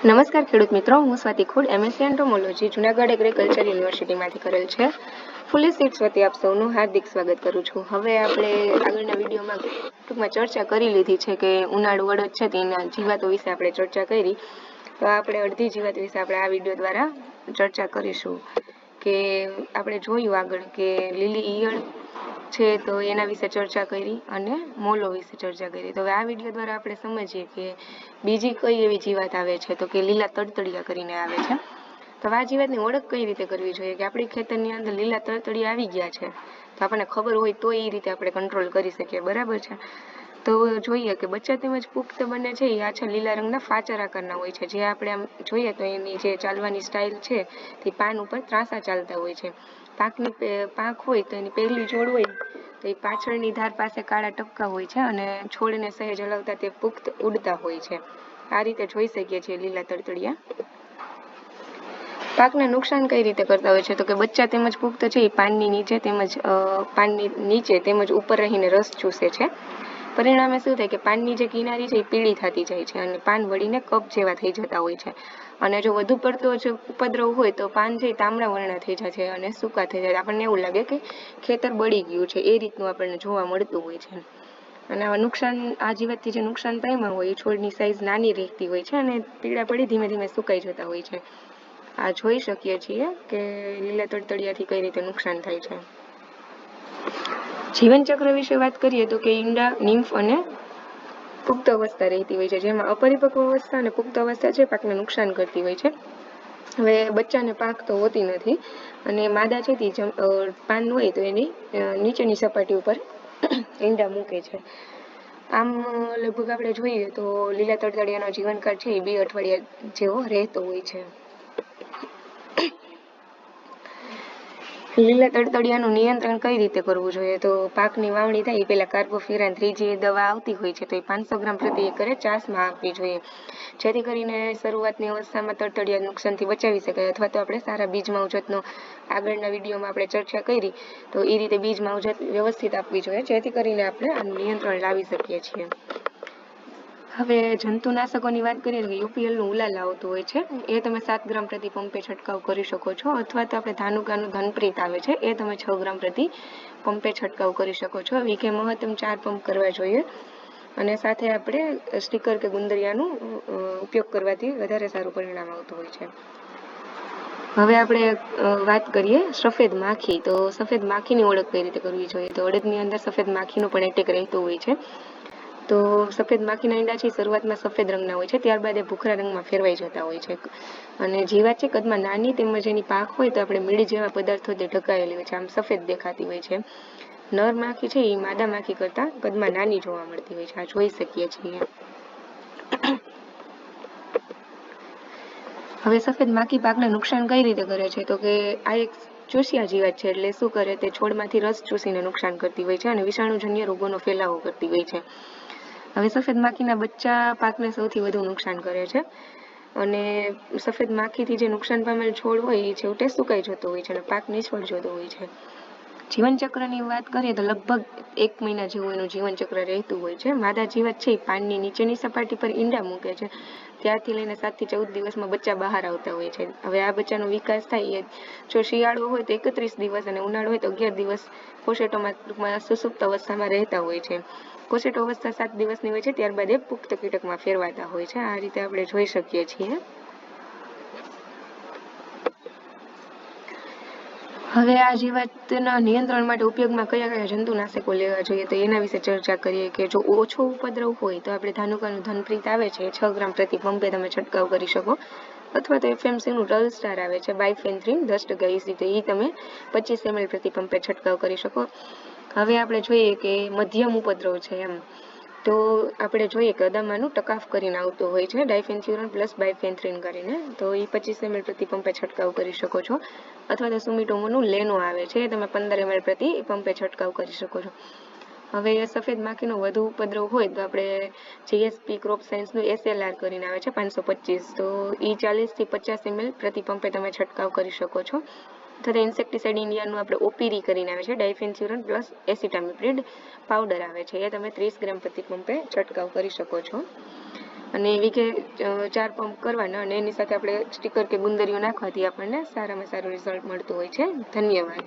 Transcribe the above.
નમસ્કાર ખેડૂત મિત્રો, હું Swati Khod MSc entomology Junagadh agriculture યુનિવર્સિટીમાંથી કરેલ છે. ફૂલી સીટ્સ વતી આપ સૌનું હાર્દિક સ્વાગત કરું છું. હવે આપણે આગળના વિડીયોમાં ટૂંકમાં ચર્ચા કરી લીધી છે કે ઉનાળુ અડદ છે તેના જીવાતો વિશે આપણે ચર્ચા કરી. તો આપણે અડધી જીવાત વિશે આપણે આ વીડિયો દ્વારા ચર્ચા કરીશું કે આપણે જોયું આગળ કે લીલી ઈયળ છે, તો એના વિશે ચર્ચા કરી અને મોલો વિશે ચર્ચા કરી. તો હવે આ વીડિયો દ્વારા આપણે સમજીએ કે બીજી કઈ એવી જીવાત આવે છે, તો કે લીલા તડતડિયા કરીને આવે છે. તો આ જીવાતની ઓળખ કઈ રીતે કરવી જોઈએ? કે આપણી ખેતરની અંદર લીલા તડતડિયા આવી ગયા છે. તો આપણને ખબર હોય તો એ રીતે આપણે કંટ્રોલ કરી શકીએ. બરાબર છે? તો જોઈએ કે બચ્ચા તેમજ પુખ્ત બંને છે, એ આછા લીલા રંગના ફાચર આકારના હોય છે. જે આપણે આમ જોઈએ તો એની જે ચાલવાની સ્ટાઇલ છે, તે પાન ઉપર ત્રાસા ચાલતા હોય છે. પાકની પાક હોય તો એની પહેલી જોડ હોય, તો એ પાછળની ધાર પાસે કાળા ટપકા હોય છે અને છોડને સહેજ હલાવતા તે પુખ્ત ઉડતા હોય છે. આ રીતે જોઈ શકીએ છીએ લીલા તડતડિયા. પાકને નુકસાન કઈ રીતે કરતા હોય છે? તો કે બચ્ચા તેમજ પુખ્ત છે, એ પાનની નીચે તેમજ પાનની નીચે તેમજ ઉપર રહીને રસ ચૂસે છે. પરિણામે શું થાય કે પાનની જે કિનારી છે એ પીળી થતી જાય છે અને પાન વળીને કપ જેવા થઈ જતા હોય છે. અને જો વધુ પડતો જો ઉપદ્રવ હોય તો પાન છે તાંબડા વર્ણ થઈ જાય છે અને સૂકા થઈ જાય આપણને એવું લાગે કે ખેતર બળી ગયું છે. એ રીતનું આપણને જોવા મળતું હોય છે. અને આવા નુકસાન આ જીવાતથી જે નુકસાન પામ્યા હોય એ છોડની સાઈઝ નાની રહેતી હોય છે અને પીળા પડી ધીમે ધીમે સુકાઈ જતા હોય છે. આ જોઈ શકીએ છીએ કે લીલા તડતડિયાથી કઈ રીતે નુકસાન થાય છે. જીવનચક્ર વિશે વાત કરીએ તો કે ઈંડા, નિમ્ફ અને પુખ્ત અવસ્થા રહેતી હોય છે, જેમાં અપરિપક્વ અવસ્થા અને પુખ્ત અવસ્થા છે, પાકને નુકસાન કરતી હોય છે. હવે બચ્ચાને પાક તો હોતી નથી અને માદા છે તે પાન હોય તો એની નીચેની સપાટી ઉપર ઈંડા મૂકે છે. આમ લગભગ આપણે જોઈએ તો લીલા તડતડિયાનો જીવનકાળ છે એ બે અઠવાડિયા જેવો રહેતો હોય છે. લીલા તડતડિયાનું નિયંત્રણ કઈ રીતે કરવું જોઈએ? તો પાકની વાવણી થાય એ પહેલાં કાર્બોફિરાન થ્રી દવા આવતી હોય છે, તો એ પાંચસો ગ્રામ પ્રતિ એકરે ચાસમાં આપવી જોઈએ. જેથી કરીને શરૂઆતની અવસ્થામાં તડતડિયા નુકસાનથી બચાવી શકાય. અથવા તો આપણે સારા બીજ માવજતનો આગળના વિડીયોમાં આપણે ચર્ચા કરી, તો એ રીતે બીજ માવજત વ્યવસ્થિત આપવી જોઈએ, જેથી કરીને આપણે આનું નિયંત્રણ લાવી શકીએ છીએ. હવે જંતુનાશકોની વાત કરીએ તો યુપીએલનું ઉલાલ આવતું હોય છે. એ તમે સાત ગ્રામ પ્રતિ પંપે છંટકાવ કરી શકો છો. અથવા તો આપણે ધાનુકાનું ધનપ્રીત આવે છે. એ તમે છ ગ્રામ પ્રતિ પંપે છંટકાવ કરી શકો છો. વીકે મહત્તમ ચાર પંપ કરવા જોઈએ. અને સાથે આપણે સ્ટીકર કે ગુંદરિયાનું ઉપયોગ કરવાથી વધારે સારું પરિણામ આવતું હોય છે. હવે આપણે વાત કરીએ સફેદ માખી. તો સફેદ માખીની ઓળખ કઈ રીતે કરવી જોઈએ? તો અડદની અંદર સફેદ માખીનું પણ એટેક રહેતું હોય છે. તો સફેદ માખીના ઈંડા છે શરૂઆતમાં સફેદ રંગના હોય છે, ત્યારબાદ એ ભૂખરા રંગમાં ફેરવાઈ જતા હોય છે. અને જીવાત છે કદમાં નાની તેમજ એની પાંખ હોય તો આપણે મીડી જેવા પદાર્થોથી ઢકાયેલી હોય છે, આમ સફેદ દેખાતી હોય છે. નર માખી છે એ માદા માખી કરતા કદમાં નાની જોવા મળતી હોય છે, આ જોઈ શકીએ છીએ. હવે સફેદ માખી પાકને નુકસાન કઈ રીતે કરે છે? તો કે આ એક ચૂસિયા જીવાત છે, એટલે શું કરે? તે છોડમાંથી રસ ચૂસીને નુકસાન કરતી હોય છે અને વિષાણુજન્ય રોગોનો ફેલાવો કરતી હોય છે. હવે સફેદ માખીના બચ્ચા પાકને સૌથી વધુ નુકસાન કરે છે. અને સફેદ માખીથી જે નુકસાન પામેલ છોડ હોય એ છેવટે સુકાઈ જતો હોય છે અને પાક નિષ્ફળ જતો હોય છે. જીવનચક્રની વાત કરીએ તો લગભગ એક મહિના જેવું એનું જીવનચક્ર રહેતું હોય છે. માદા જીવાત છે, એ પાનની નીચેની સપાટી પર ઈંડા મૂકે છે. ત્યારથી લઈને સાતથી ચૌદ દિવસમાં બચ્ચા બહાર આવતા હોય છે. હવે આ બચ્ચાનો વિકાસ થાય એ જો શિયાળો હોય તો એકત્રીસ દિવસ અને ઉનાળો હોય તો અગિયાર દિવસ કોશેટોમાં ટૂંકમાં સુસુપ્ત અવસ્થામાં રહેતા હોય છે. કોશેટો અવસ્થા સાત દિવસની હોય છે, ત્યારબાદ એ પુખ્ત કીટકમાં ફેરવાતા હોય છે. આ રીતે આપણે જોઈ શકીએ છીએ. હવે આ જીવાતના નિયંત્રણ માટે ઉપયોગમાં કયા કયા જંતુનાશકો લેવા જોઈએ તો એના વિશે ચર્ચા કરીએ કે જો ઓછો ઉપદ્રવ હોય તો આપણે ધાનુકાનું ધનપ્રીત આવે છે, છ ગ્રામ પ્રતિ પંપે તમે છંટકાવ કરી શકો. અથવા તો એફએમસીનું ટલ સ્ટાર આવે છે, બાયફેન્થ્રીન દસ ટકા એસી તો એ તમે પચીસ એમએલ પ્રતિ પંપે છંટકાવ કરી શકો. હવે આપણે જોઈએ કે મધ્યમ ઉપદ્રવ છે એમ. તો આપણે જોઈએ કે અદામાનું ટકાફ કરીને આવતું હોય છે, ડાયફેન્થ્યુરન પ્લસ બાયફેન્થ્રીન કરીને. તો એ પચીસ એમએલ પ્રતિ પંપે છંટકાવ કરી શકો છો. અથવા તો સુમિટોમોનું લેનો આવે છે, તમે પંદર એમએલ પ્રતિ પંપે છંટકાવ કરી શકો છો. હવે સફેદ માખીનો વધુ ઉપદ્રવ હોય તો આપણે જીએસપી ક્રોપ સાયન્સનું એસએલઆર કરીને આવે છે, પાંચસો પચીસ. તો એ ચાલીસથી પચાસ એમએલ પ્રતિ પંપે તમે છંટકાવ કરી શકો છો. તથા ઇન્સેક્ટિસાઇડ ઇન્ડિયાનું આપણે ઓપીરી કરીને આવે છે ડાયફેન્સ્યુરન પ્લસ એસિટામિપ્રિડ પાવડર આવે છે, એ તમે ત્રીસ ગ્રામ પ્રતિ પંપે છંટકાવ કરી શકો છો. અને વીઘે ચાર પંપ કરવાના અને એની સાથે આપણે સ્ટીકર કે ગુંદરીઓ નાખવાથી આપણને સારામાં સારું રિઝલ્ટ મળતું હોય છે. ધન્યવાદ.